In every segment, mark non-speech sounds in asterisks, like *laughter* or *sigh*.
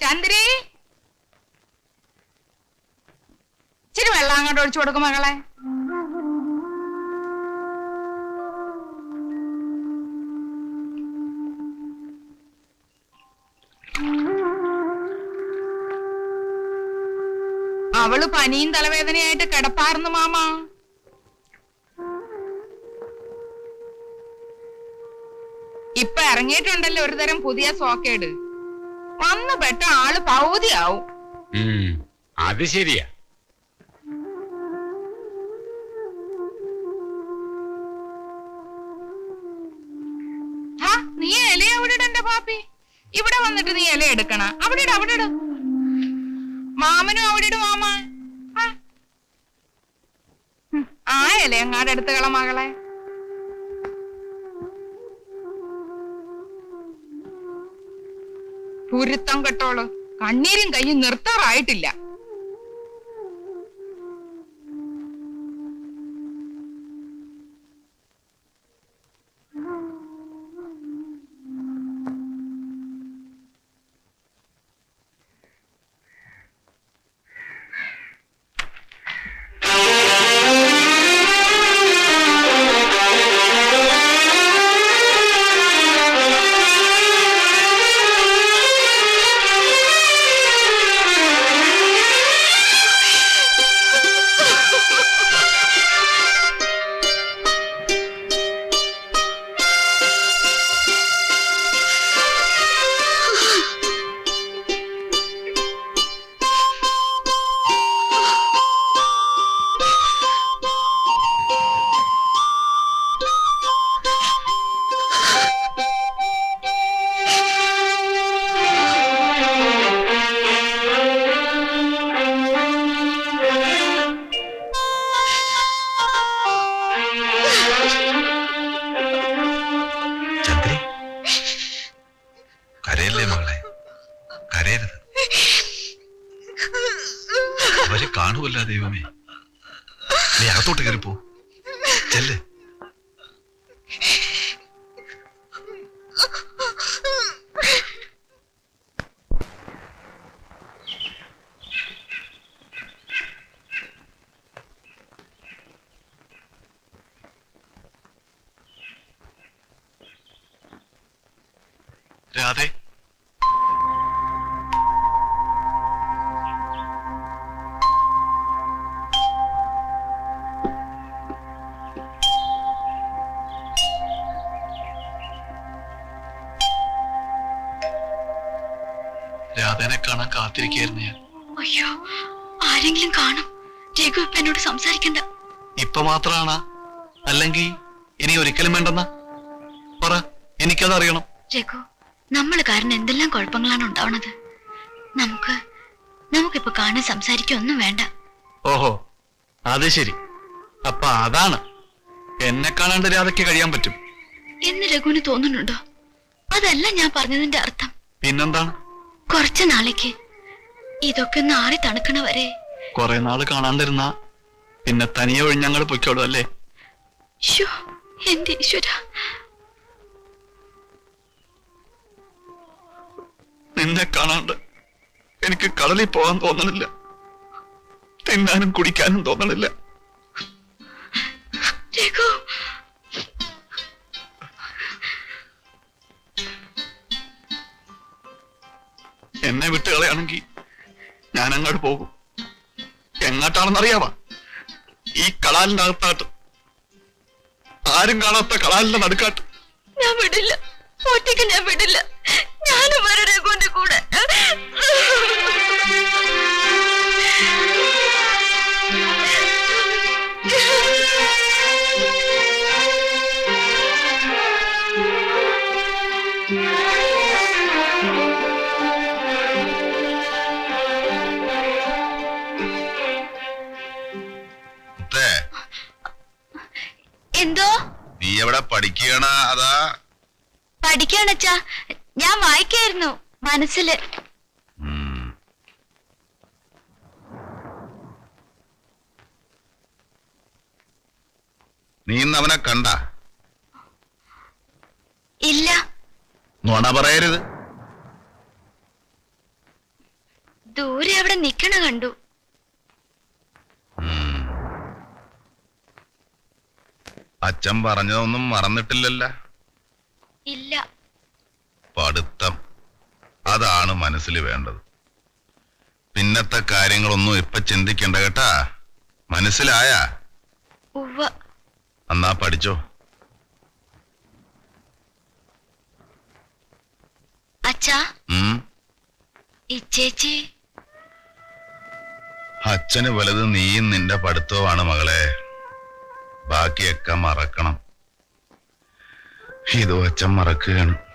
ചന്ദ്രി? ഇച്ചിരി വെള്ളം അങ്ങോട്ട് ഒഴിച്ചു കൊടുക്കും മകളെ. അവൾ പനിയും തലവേദനയായിട്ട് കിടപ്പാർന്നു മാമ. ഇപ്പൊ ഇറങ്ങിയിട്ടുണ്ടല്ലോ ഒരു തരം പുതിയ സോക്കേട്. വന്നു പെട്ട ആൾ പൗതിയാവും. അത് ശരിയാ. നീ ഇല അവിടെ ഇടണ്ട പാപ്പി? ഇവിടെ വന്നിട്ട് നീ ഇല എടുക്കണ. അവിടെ ഇട അവിടെ ഇട. മാമനും അവിടെ ഇട് മാമ. ആ ഇല അങ്ങാടെ എടുത്ത് കള മകളെ. പുരുത്തം കെട്ടോളൂ. കണ്ണീരും കയ്യും നിർത്താറായിട്ടില്ല. Ugh! *laughs* രാധേനെ കാണാൻ കാത്തിരിക്കായിരുന്നു ഞാൻ. അയ്യോ ആരെങ്കിലും കാണും. രഘു ഇപ്പൊ എന്നോട് സംസാരിക്കണ്ട. ഇപ്പൊ മാത്രമാണ് അല്ലെങ്കിൽ ഇനി ഒരിക്കലും വേണ്ടെന്ന? പറ എനിക്കത് അറിയണം. രഘു നമ്മൾ കാരണം എന്തെല്ലാം കുഴപ്പങ്ങളാണ് ഉണ്ടാവണത്? നമുക്ക് നമുക്കിപ്പോ കാണാൻ സംസാരിക്കൊന്നും വേണ്ട. ഓഹോ അത് ശരി. അപ്പൊ അതാണ്. എന്നെ കാണാണ്ട് രാധയ്ക്ക് കഴിയാൻ പറ്റും. എന്ന് രഘുവിന് തോന്നുന്നുണ്ടോ? അതല്ല ഞാൻ പറഞ്ഞതിന്റെ അർത്ഥം. പിന്നെന്താണ്? കുറച്ചു നാളേക്ക് ഇതൊക്കെ ഒന്ന് ആറി തണുക്കണ വരെ. കൊറേ നാൾ കാണാണ്ടിരുന്ന പിന്നെ തനിയെ ഒഴിഞ്ഞങ്ങൾ പൊയ്ക്കോളൂ അല്ലേ? ശ്ശോ, എന്റെ ഈശ്വര. നിന്നെ കാണാണ്ട് എനിക്ക് കടലിൽ പോകാൻ തോന്നണില്ല. തിന്നാനും കുടിക്കാനും തോന്നണില്ല. രഘു എന്നെ വിട്ട് കളയാണെങ്കിൽ ഞാൻ അങ്ങോട്ട് പോകും. എങ്ങോട്ടാണെന്നറിയാവാ? ഈ കളാലിന്റെ അകത്താട്ട്. ആരും കാണാത്ത കളാലിന്റെ നടുക്കാട്ട്. ഞാൻ വിടില്ല. ഒറ്റയ്ക്ക് ഞാൻ വിടില്ല. ഞാനും അവരുടെ കൂടെ. ഞാൻ വായിക്കായിരുന്നു മനസ്സിൽ. നീ ഇന്ന് അവനെ കണ്ട? ഇല്ല. നുണ പറയരുത്. ദൂരെ അവിടെ നിൽക്കണ കണ്ടു. അച്ഛൻ പറഞ്ഞതൊന്നും മറന്നിട്ടില്ലല്ല. ഇല്ല. പഠിത്തം. അതാണ് മനസ്സിൽ വേണ്ടത്. പിന്നത്തെ കാര്യങ്ങളൊന്നും ഇപ്പൊ ചിന്തിക്കണ്ട കേട്ടാ. മനസ്സിലായ? എന്നാ പഠിച്ചോ. അച്ഛന് വലുത് നീയും നിന്റെ പഠിത്തവുമാണ് മകളെ. ബാക്കിയൊക്കെ മറക്കണം. ഇതും അച്ഛൻ മറക്കുകയാണ്.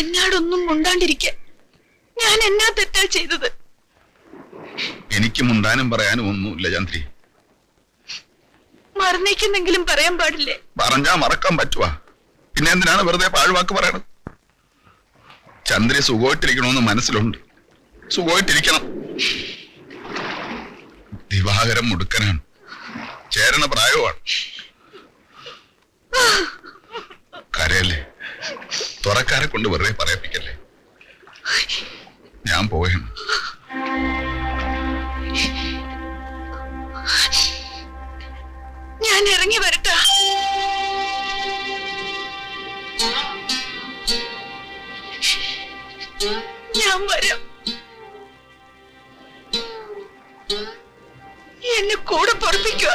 എന്നോടൊന്നും മുണ്ടാണ്ടിരിക്കാൻ ഞാൻ എന്നാ തെറ്റാ ചെയ്തത്? എനിക്ക് മുണ്ടാനും പറയാനും ഒന്നുമില്ല ചന്ദ്രി. മറന്നേക്കുന്നെങ്കിലും പറയാൻ പാടില്ലേ? പറഞ്ഞാ മറക്കാൻ പറ്റുവാ. പിന്നെ എന്തിനാണ് വെറുതെ പാഴ്വാക്ക് പറയണത്? ചന്ദ്രി സുഖമായിട്ടിരിക്കണമെന്ന് മനസ്സിലുണ്ട്. സുഖമായിട്ടിരിക്കണം. ദിവാകരം മുടുക്കനാണ്. ചേരണ പ്രായമാണ് കരയല്ലേ? തുറക്കാരെ കൊണ്ട് വെറുതെ പറയപ്പിക്കല്ലേ? ഞാൻ പോയാണ് ഞാൻ ഇറങ്ങി വരട്ട. ഞാൻ വരാം. എന്നെ കൂടെ പൊറപ്പിക്കുക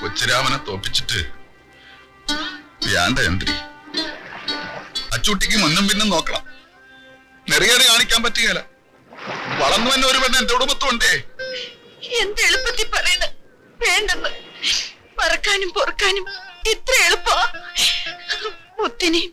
കൊച്ചുരാമനെ തോപ്പിച്ചിട്ട് വേണ്ട ചന്ദ്രി അച്ചൂട്ടിക്ക് മുന്നും പിന്നും നോക്കണം. നെറിയേറി കാണിക്കാൻ പറ്റുകയില്ല. വളർന്നു തന്നെ ഒരു പെണ്ണ് എന്റെ കുടുംബത്തുണ്ടേ എന്ത് എളുപ്പത്തിൽ പറയണ വേണ്ടെന്ന്. മറക്കാനും പൊറുക്കാനും ഇത്ര എളുപ്പാ മുത്തിനെയും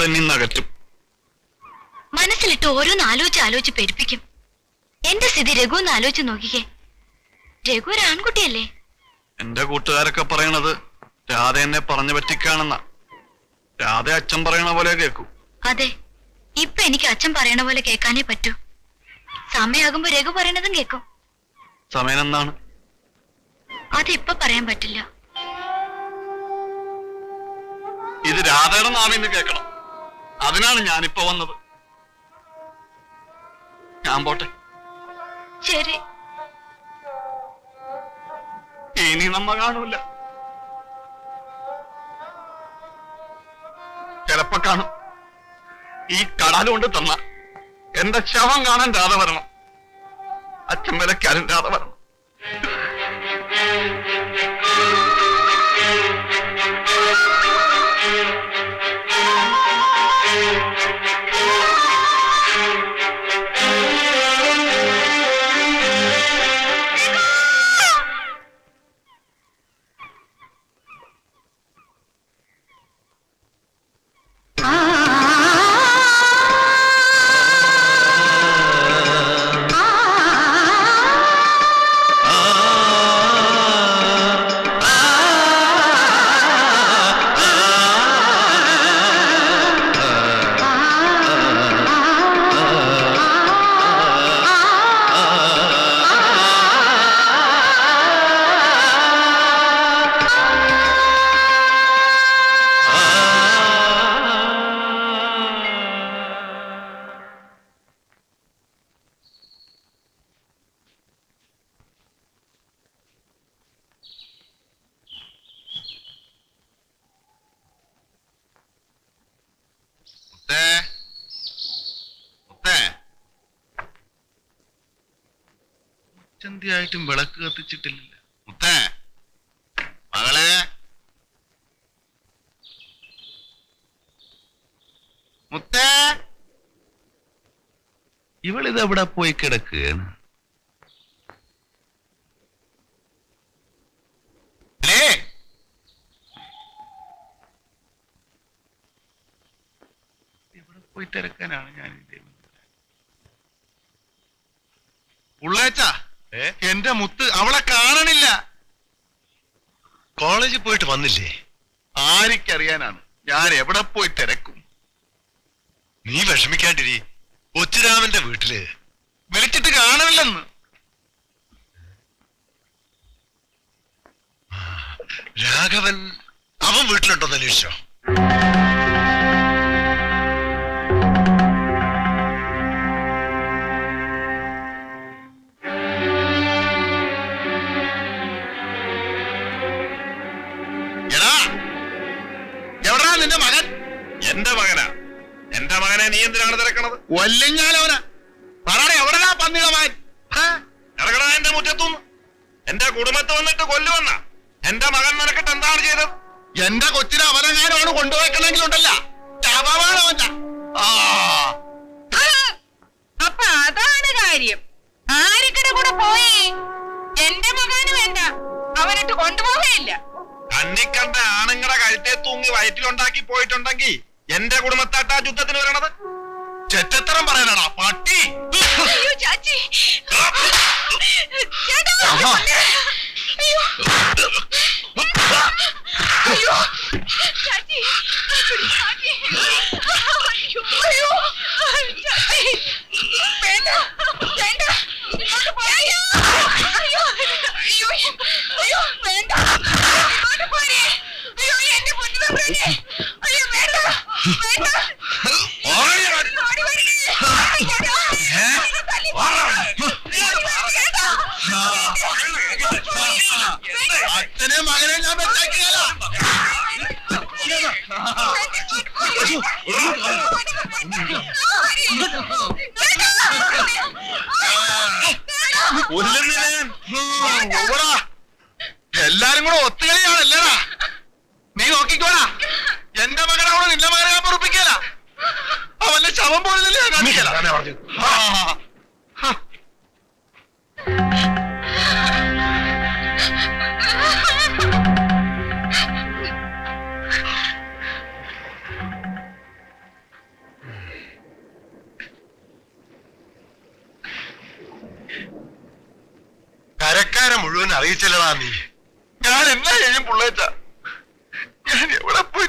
കൂടെ നിന്നകറ്റും. മനസ്സിലിട്ട് ഓരോന്ന് ആലോചിച്ച് ആലോചിച്ച് പെരുപ്പിക്കും എന്റെ സ്ഥിതി രഘു എന്ന് ആലോചിച്ച് നോക്കിക്കേ. രഘു ഒരു ആൺകുട്ടിയല്ലേ? എന്റെ കൂട്ടുകാരൊക്കെ പറയണത് രാധ എന്നെ പറഞ്ഞു പറ്റിക്കാണെന്ന. രാധ അച്ഛൻ പറയണ പോലെ കേൾക്കൂ. അതെ ഇപ്പൊ എനിക്ക് അച്ഛൻ പറയണ പോലെ കേൾക്കാനേ പറ്റൂ. സമയാകുമ്പോ രഘു പറയണതും കേൾക്കും. സമയം എന്താണ്? അതിപ്പൊ പറയാൻ പറ്റില്ല. ഇത് രാധയുടെ നാമിന്ന് കേൾക്കണം. അതിനാണ് ഞാനിപ്പോ വന്നത്. ഞാൻ പോട്ടെ. ശരി. ഇനി നമ്മ കാണൂല. ചിലപ്പോ കാണും. ഈ കടാലുകൊണ്ട് തന്ന എന്റെ ശവം കാണാൻ രാധ വരണം. അച്ഛൻ വിലക്കാരൻ രാധ വരണം. ഉച്ചന്തിയായിട്ടും വിളക്ക് കത്തിച്ചിട്ടില്ല. മുത്തേ മകളെ. മുത്തേ. ഇവളിത് അവിടെ പോയി കിടക്കുകയാണ് പോയി തിരക്കാനാണ് ഞാൻ ഉള്ളേച്ച. എന്റെ മുത്ത് അവളെ കാണണില്ല. കോളേജിൽ പോയിട്ട് വന്നില്ലേ? ആരിക്കറിയാനാണ്? ഞാൻ എവിടെ പോയി തിരക്കും? നീ വിഷമിക്കാണ്ടിരി. കൊച്ചുരാമന്റെ വീട്ടിൽ. വിളിച്ചിട്ട് കാണണില്ലെന്ന്. രാഘവൻ അവൻ വീട്ടിലുണ്ടോന്ന് അന്വേഷിച്ചോ? മകനെ നീ എന്തിനാണ് തിരക്കണത്? കൊല്ലിഞ്ഞാലവന പറയണ എവിടെയാ പന്നിടമാൻ? ഇറങ്ങണ എന്റെ മുറ്റത്തുനിന്ന്. എന്റെ കുടുംബത്ത് വന്നിട്ട് കൊല്ലുവന്ന എന്റെ മകൻ നിനക്കിട്ട് എന്താണ് ചെയ്തത്? എന്റെ കൊച്ചിനെ അവനെങ്ങാനും കൊണ്ടുപോയിക്കണമെങ്കിലുണ്ടല്ല. അവന്റെ ആ. അപ്പൊ അതാണ് കാര്യം. ആരിക്കടെ കൂടെ പോയി? എന്റെ മകന് വേണ്ട അവനിട്ട് കൊണ്ടുപോവുകയില്ല കണ്ണിക്കണ്ട ആണുങ്ങളുടെ കഴുത്തെ തൂങ്ങി വയറ്റിലുണ്ടാക്കി പോയിട്ടുണ്ടെങ്കിൽ എന്റെ കുടുംബത്താട്ടാ യുദ്ധത്തിന് വരണത്? ചെറ്റത്തരം പറയാനാടാ പട്ടി. അയ്യോ ചാച്ചി. ചേട്ടാ. ആഹാ. അയ്യോ. അയ്യോ. ചാച്ചി. ചാച്ചി. അയ്യോ. അയ്യോ. ചാച്ചി. വേണ്ട. വേണ്ട. ഇങ്ങോട്ട്. അയ്യോ. അയ്യോ. അയ്യോ. അയ്യോ. വേണ്ട. ഇങ്ങോട്ട് പോരെ അയ്യോ എന്റെ പൊന്നു അയ്യോ വേണ്ട വേണ്ട ഓടി വരണേ. അയ്യോ, എന്നെ തല്ലി വേണ്ട. അച്ഛനെ മകനെ ഞാൻ വെച്ചേക്കുകയല്ല. എല്ലാരും കൂടെ ഒത്തുകളിയാണല്ലേടാ നീ നോക്കിക്കോടാ എന്റെ മകനാവണോ നിന്റെ മകനെ ഞാൻ പൊറപ്പിക്കല. അവന്റെ ശവം പോലെ ഞാൻ കാണിക്കല. കരക്കാരെ മുഴുവൻ അറിയിച്ചല്ലടാ നീ. ഞാൻ എന്നാ ചെയ്യും പുള്ളേച്ച? ഞാൻ എവിടെ പോയി